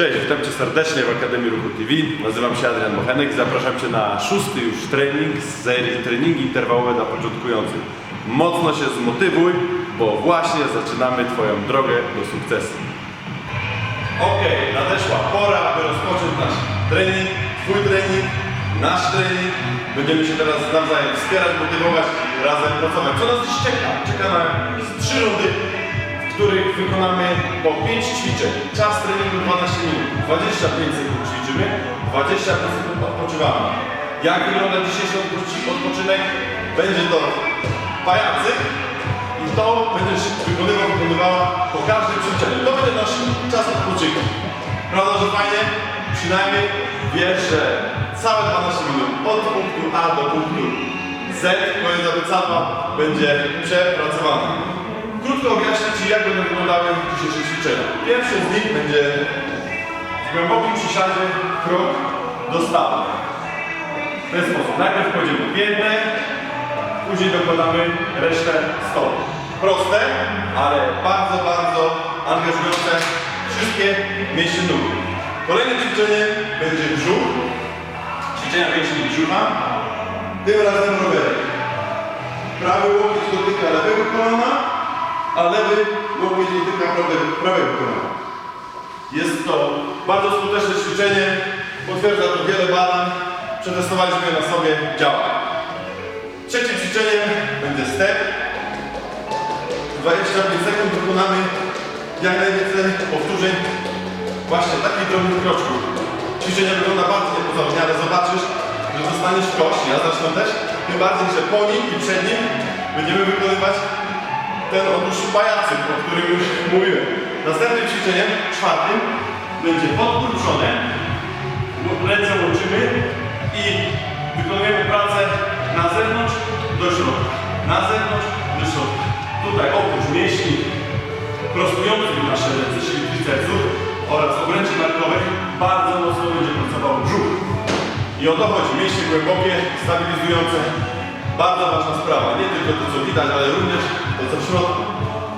Cześć, witam Cię serdecznie w Akademii Ruchu TV. Nazywam się Adrian Mochenek i zapraszam Cię na szósty już trening z serii treningi interwałowe dla początkujących. Mocno się zmotywuj, bo właśnie zaczynamy Twoją drogę do sukcesu. Ok, nadeszła pora, by rozpocząć nasz trening, Twój trening, nasz trening. Będziemy się teraz nawzajem wspierać, motywować i razem pracować. Co nas dziś czeka? Czeka na trzy rundy, których wykonamy po 5 ćwiczeń. Czas treningu 12 minut. 25 sekund ćwiczymy, 25 sekund odpoczywamy. Jak wygląda dzisiejszy odpoczy- odpoczynek? Będzie to pajacy i to będziesz wykonywał, wykonywała po każdym ćwiczeniu. To będzie nasz czas odpoczynku. Prawda, że fajnie? Przynajmniej wiesz, że całe 12 minut od punktu A do punktu Z, koniec abecadła, będzie przepracowane. Jak będą wyglądały dzisiejsze ćwiczenia. Z nich będzie w głębokim przysiadzie krok do stawu. W ten sposób. Najpierw w jedne, później dokładamy resztę stołu. Proste, ale bardzo, bardzo angażujące wszystkie mięśnie nóg. Kolejne ćwiczenie będzie brzuch. Ćwiczenia mięśni brzucha. Tym razem rowerek. Prawy łokieć dotyka lewego a lewy łokieć dotyka prawego, prawego kolana. Jest to bardzo skuteczne ćwiczenie. Potwierdza to wiele badań. Przetestowaliśmy na sobie. Działa. Trzecim ćwiczeniem będzie step. 25 sekund wykonamy jak najwięcej powtórzeń właśnie takich drobnych kroczków. Ćwiczenie wygląda bardzo niepozornie, ale zobaczysz, że dostaniesz kość, ja zacznę też, tym bardziej, że po nim i przed nim będziemy wykonywać ten otóż pajacyk, o którym już mówiłem. Następnym ćwiczeniem, czwartym, będzie podkurczone, ręce łączymy i wykonujemy pracę na zewnątrz do środka, na zewnątrz do środka. Tutaj oprócz mięśni prostujących nasze ręce, czyli tricepsów oraz obręczy barkowych, bardzo mocno będzie pracował brzuch. I o to chodzi, mięśnie głębokie, stabilizujące. Bardzo ważna sprawa, nie tylko to co widać, ale również to co w środku.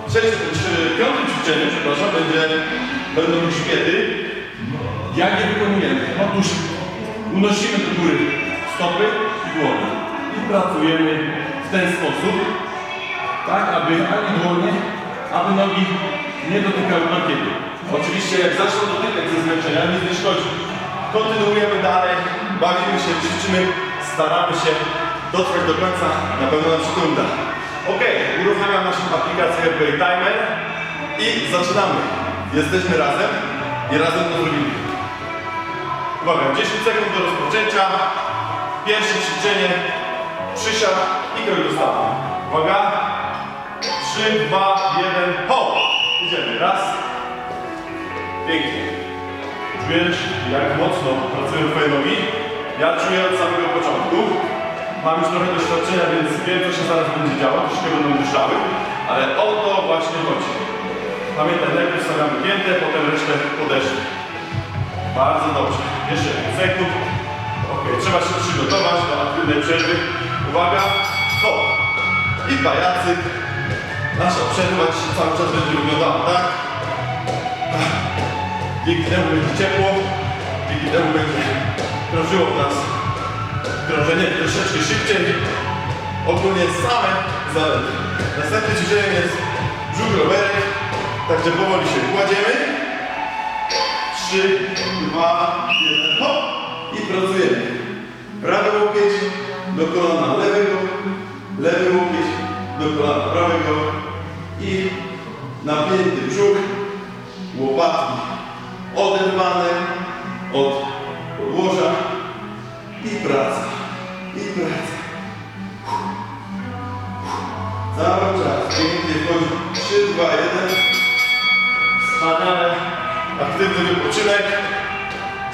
W sześć- w piątym ćwiczeniu, przepraszam, będzie, będą grzbiety. Jak je wykonujemy? Otóż unosimy do góry stopy i głowę i pracujemy w ten sposób, tak aby ani dłonie, aby nogi nie dotykały parkietu. Oczywiście jak zaczną dotykać ze zmęczenia, nic nie szkodzi. Kontynuujemy dalej, bawimy się, ćwiczymy, staramy się dotrwać do końca, na pewno nam się to uda. Ok, uruchamiam naszą aplikację Play Timer i zaczynamy. Jesteśmy razem i razem to zrobimy. Uwaga, 10 sekund do rozpoczęcia. Pierwsze ćwiczenie, przysiad i krok do stawu. Uwaga. 3, 2, 1, hop! Idziemy. Raz. Pięknie. Czujesz, jak mocno pracują Twoje nogi? Ja czuję od samego początku. Mam już trochę doświadczenia, więc wiem, co się zaraz będzie działo. Troszkę będą dyszały, ale o to właśnie chodzi. Pamiętaj, najpierw stawiamy piętę, potem resztę podeszwy. Bardzo dobrze. Jeszcze 5 sekund. Ok, trzeba się przygotować do aktywnej przerwy. Uwaga, hop. I pajacyk. Nasza przerwa dzisiaj cały czas będzie wyglądała tak. Dzięki temu będzie ciepło. Dzięki temu będzie krążyło w nas krążenie troszeczkę szybciej. Ogólnie same zalety. Następnym ćwiczeniem jest brzuch rowerek. Także powoli się kładziemy. 3, 2, 1, hop! I pracujemy. Prawy łokieć do kolana lewego, lewy łokieć do kolana prawego i napięty brzuch, łopatki oderwane od podłoża i praca, i praca. Cały czas pięknie wchodzi 3, 2, 1. Wspaniale. Aktywny wypoczynek,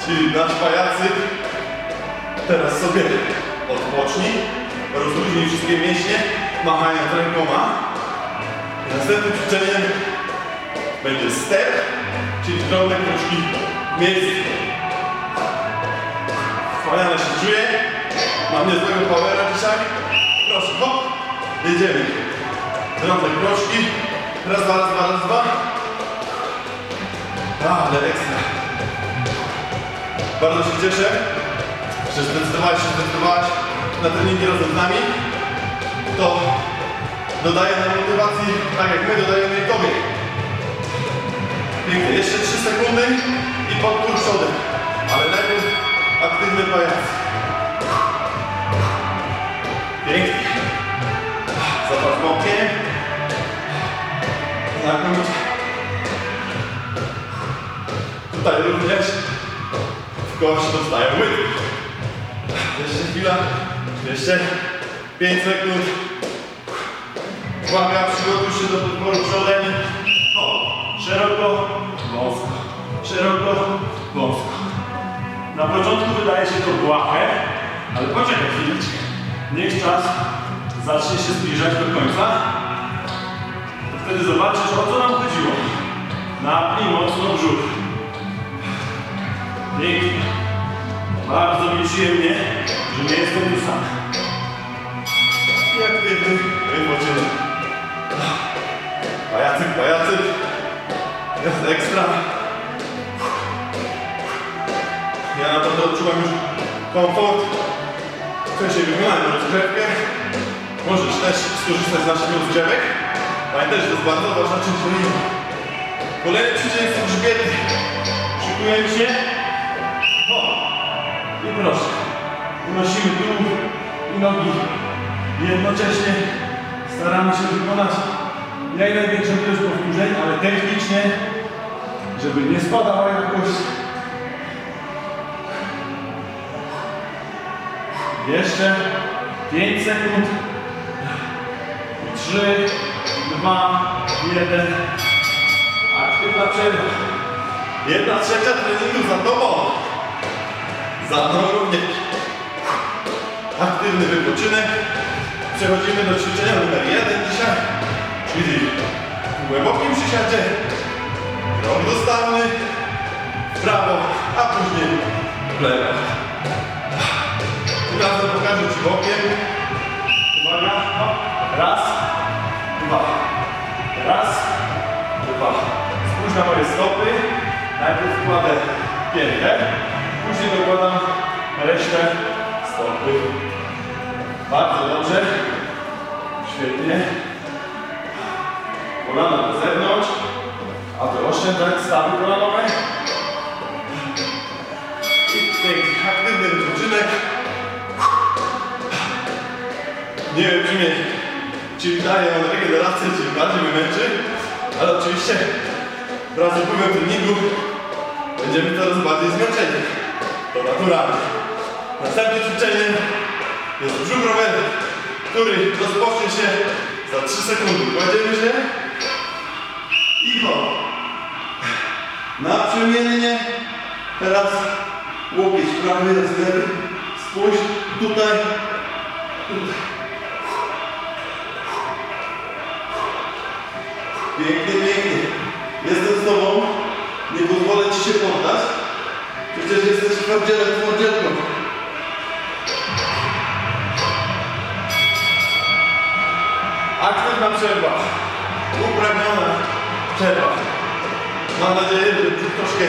czyli nasz pajacyk. Teraz sobie odpocznij, rozluźnij wszystkie mięśnie, machając rękoma. Następnym ćwiczeniem będzie step, czyli drobne kroczki miejskie. Wspaniale się czuję. Mam niezłego powera dzisiaj. Proszę, hop, jedziemy. Drobne kroczki. Raz, dwa, raz, dwa, raz, dwa. Ale ekstra. Bardzo się cieszę, że zdecydowałeś się, zdecydowałaś na treningi razem z nami. To dodaje nam motywacji, tak jak my dodajemy jej tobie. Pięknie, jeszcze 3 sekundy i podpór przodem. Ale najpierw aktywny pajac. Znakomicie. Tutaj również w kość dostają łyk. Jeszcze chwila. Jeszcze 5 sekund. Uwaga, przygotuj się do podporu przodem. O, szeroko, wąsko. Szeroko, wąsko. Na początku wydaje się to błahe, ale poczekaj chwileczkę. Niech czas zacznie się zbliżać do końca. Wtedy zobaczysz o co nam chodziło. Napnij mocno brzuch. Pięknie. Bardzo mi przyjemnie, że nie jestem tu sam. I aktywny wypoczynek. Pajacyk, pajacyk. Jest ekstra. Ja naprawdę odczuwam już komfort. Wcześniej wykonałem rozgrzewkę. Możesz też skorzystać z naszych rozgrzewek. Pamiętaj, że to jest bardzo ważna treningu. Kolejny są grzbiety. Szykujemy się. O. I proszę. Unosimy dół i nogi. Jednocześnie staramy się wykonać jak największą ilość powtórzeń, ale technicznie, żeby nie spadała jakość. Jeszcze 5 sekund. 3, 2, 1. Aktywna przerwa. Jedna trzecia treningu za tobą. Za mną również. Aktywny wypoczynek. Przechodzimy do ćwiczenia numer jeden dzisiaj, czyli w głębokim przysiadzie. Krok dostawny w prawo, a później w lewo. Tym razem pokażę Ci bokiem. Uwaga. Raz, na moje stopy. Najpierw wkładę piętę, później dokładam resztę stopy. Bardzo dobrze. Świetnie. Kolana do zewnątrz, aby oszczędzać stawy kolanowe. I pięknie, aktywny wypoczynek. Nie wiem, czy mnie ci daje na regenerację, czy bardziej mnie męczy, ale oczywiście upływem treningu będziemy coraz bardziej zmęczeni. To naturalne. Następne ćwiczenie jest brzuch roweru, który rozpocznie się za 3 sekundy. Kładziemy się i ho. Naprzemiennie. Teraz łokieć prawy, lewy. Spójrz tutaj. Pięknie, pięknie. Jestem z Tobą. Nie pozwolę Ci się poddać. Przecież jesteś twardzielem, twardzielką. Aktywna przerwa. Upragniona przerwa. Mam nadzieję, że troszkę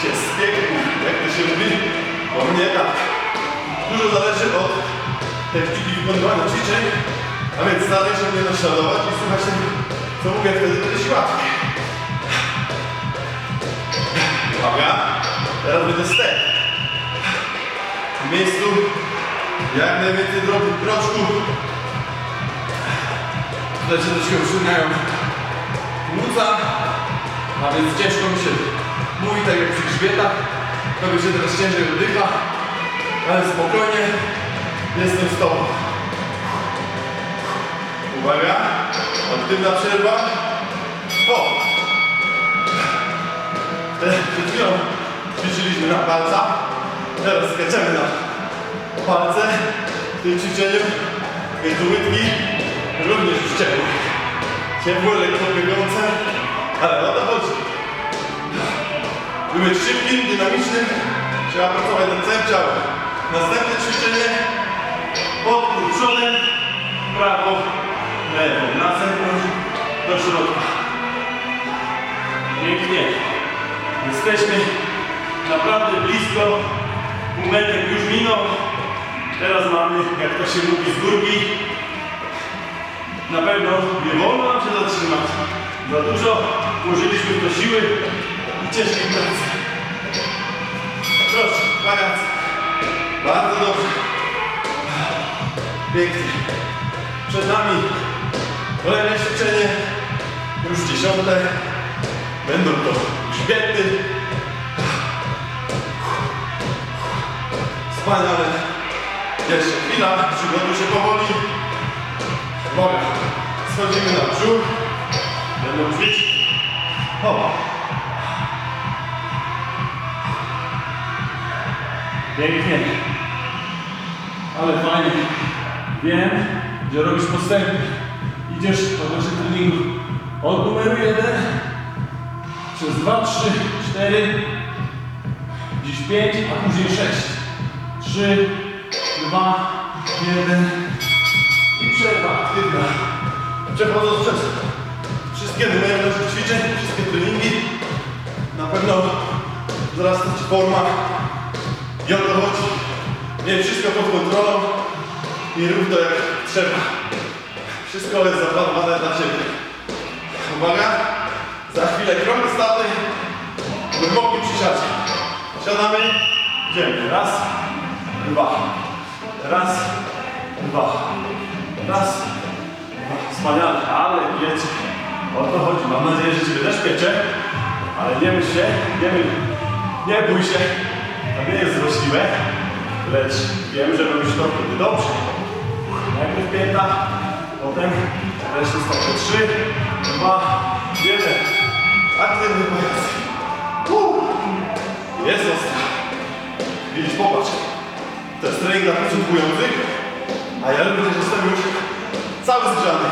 Cię spiekł, jak to się mówi. Bo mnie tak. Dużo zależy od techniki wykonywania ćwiczeń. A więc staraj się mnie naśladować i słuchać co mówię, wtedy będzie Ci łatwiej. Uwaga, teraz będzie step. W miejscu jak najwięcej drobnych kroczków. Tutaj się do siebie płuca, a więc ciężko mi się mówi tak jak przy grzbietach. Tobie się teraz ciężej oddycha, ale spokojnie jestem z Tobą. Uwaga, aktywna przerwa. O! Przed chwilą ćwiczyliśmy na palcach, teraz skaczemy na palce. W tym ćwiczeniu jest łydki również już ciepłe. Ciepłe, lekko biegące, ale o to chodzi. By być szybkim, dynamicznym, trzeba pracować nad całym ciałem. Następne ćwiczenie, podpór przodem, prawo, lewo, na zewnątrz, do środka. Pięknie. Jesteśmy naprawdę blisko. Półmetek już minął. Teraz mamy, jak to się mówi, z górki. Na pewno nie wolno nam się zatrzymać. Za dużo włożyliśmy w to siły i ciężkiej pracy. Proszę. Bagac. Bardzo dobrze. Pięknie. Przed nami kolejne ćwiczenie. Już dziesiąte. Będą to grzbiety. Wspaniale. Jeszcze chwila. Przygotuj się powoli. Uwaga. Schodzimy na brzuch. Będą ćwiczyć. Hop. Pięknie. Ale fajnie. Wiem, że robisz postępy. Idziesz po naszym treningu od numeru 1 przez 2, 3, 4, dziś 5, a później 6. 3, 2, 1 I przerwa aktywna. Przechodząc przez wszystkie numery naszych ćwiczeń, wszystkie treningi, na pewno wzrasta Ci forma i o to chodzi. Mieć wszystko pod kontrolą i rób to jak trzeba. Wszystko jest zaplanowane dla Ciebie. Uwaga, za chwilę krok ostatni, głęboki przysiad. Siadamy, Idziemy. Raz, dwa. Raz, dwa. Raz, dwa. Wspaniale, ale wiecie, o to chodzi. Mam nadzieję, że Ciebie też piecze, ale nie myśl się, nie, nie bój się. To nie jest złośliwe, lecz wiem, że robisz to wtedy dobrze. Najpierw pięta, potem resztę stopy. Trzy, dwa, jeden. Aktywny pojazd. Uh, Jest ostra. Widzisz, popatrz. To jest trening dla początkujących, a ja również jestem już cały zgrzany.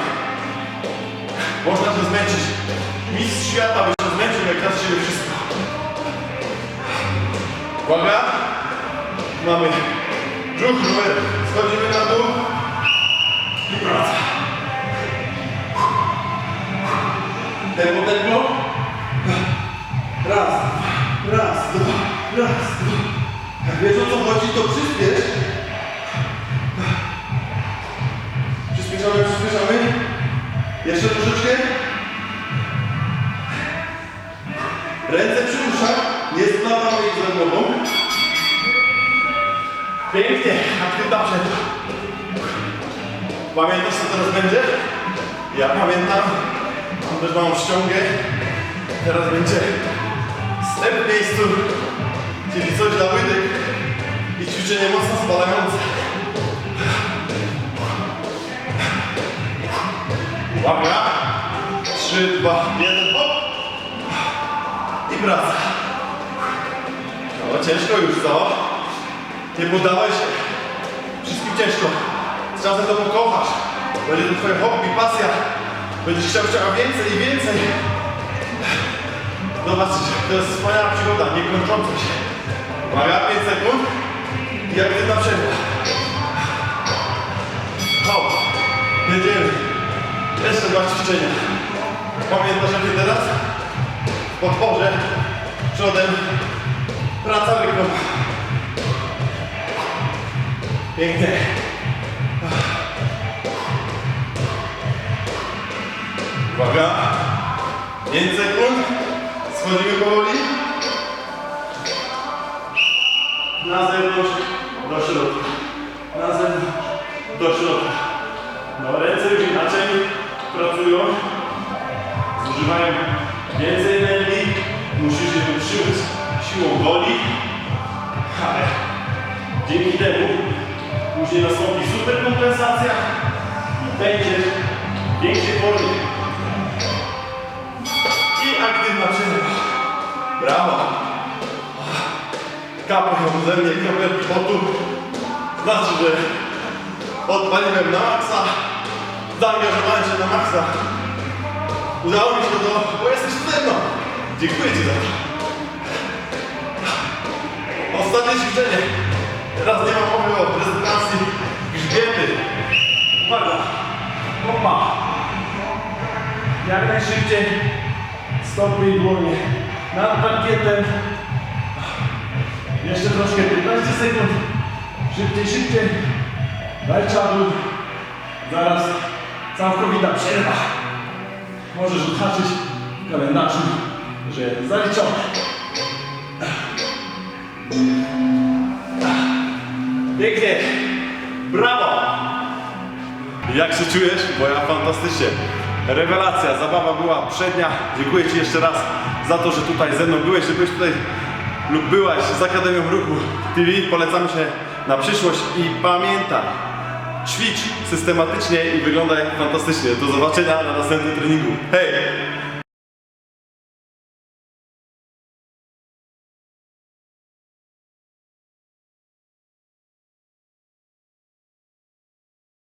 Można się zmęczyć. Mistrz świata by się zmęczył, jak da siebie wszystko. Uwaga. Mamy brzuch numer. Schodzimy na dół. I praca. Tempo, tempo. Raz, raz, dwa, raz, dwa. Jak wiesz o co chodzi, to przyspiesz. Przyspieszamy, przyspieszamy. Jeszcze troszeczkę. Ręce przy uszach. Nie splątamy ich za głową. Pięknie, aktywna przerwa. Pamiętasz co teraz będzie? Ja pamiętam. Mam też małą ściągę. Teraz będzie step miejscu, czyli coś dla łydek i ćwiczenie mocno spalające. Uwaga! 3, 2, 1, hop! I wraca. No ciężko już, co? Nie poddawaj się. Wszystkim ciężko. Z czasem to pokochasz. Będzie to twoje hobby, pasja. Będziesz chciał chciała więcej i więcej. Zobaczcie, to jest wspaniała przygoda, niekończąca się. Uwaga, 5 sekund i aktywna przerwa. Hop, jedziemy. Jeszcze dwa ćwiczenia. Pamiętasz jakie teraz? W podporze, przodem, praca ręką. Pięknie. Uwaga. 5 sekund. Schodzimy powoli. Na zewnątrz, do środka. Na zewnątrz, do środka. No ręce już inaczej pracują. Zużywają więcej energii. Musisz je wytrzymać siłą woli. Ale dzięki temu później nastąpi super kompensacja i będziesz w większej formie. Brawo. Kapą ze mnie kropelki potu. Znaczy, że odpaliłem na maksa. Zaangażowałem się na maksa. Udało mi się to, bo jesteś ze mną. Dziękuję Ci za to. Ostatnie ćwiczenie. Teraz nie ma mowy o prezentacji grzbiety. Uwaga! Opa! Jak najszybciej stopy i dłonie nad parkietem. Jeszcze troszkę, 15 sekund. Szybciej, szybciej. Daj czadu. Zaraz całkowita przerwa. Możesz odhaczyć w kalendarzu, że jest zaliczone. Pięknie. Brawo. Jak się czujesz? Bo ja fantastycznie. Rewelacja, zabawa była przednia. Dziękuję Ci jeszcze raz za to, że tutaj ze mną byłeś, że byłeś tutaj lub byłaś z Akademią Ruchu TV. Polecamy się na przyszłość i pamiętaj, ćwicz systematycznie i wyglądaj fantastycznie. Do zobaczenia na następnym treningu. Hej!